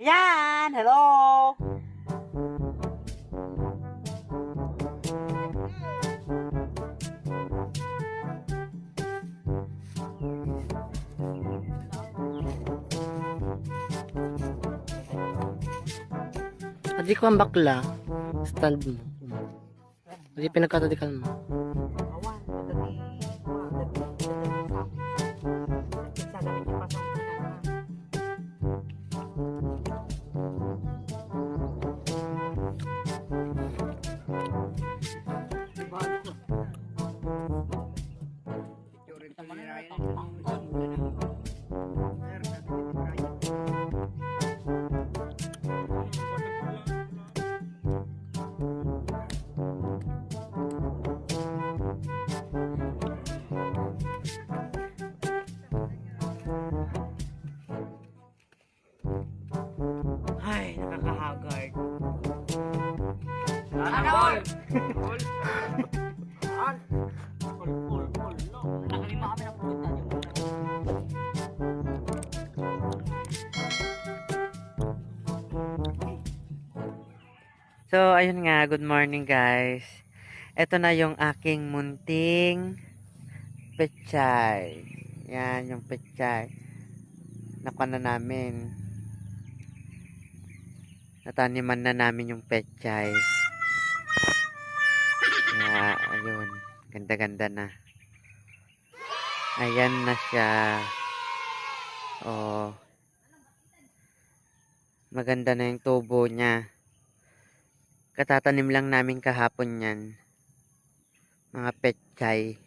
Yan! Hello! Adi ko ang bakla. Stand mo. Adi pinagkatadikal mo. Ay, nakakahagard. Ano? Pul! Pul! Pul, pul, pul. Nakalima kami ng pulutan. So, ayun nga, good morning guys. Ito na yung aking munting pechay. Yan, yung pechay. Nakuha na namin. Nataniman na namin yung pechay. Yeah, ayun. Ganda-ganda na. Ayan na siya. Oh. Maganda na yung tubo niya. Katatanim lang namin kahapon yan. Mga pechay.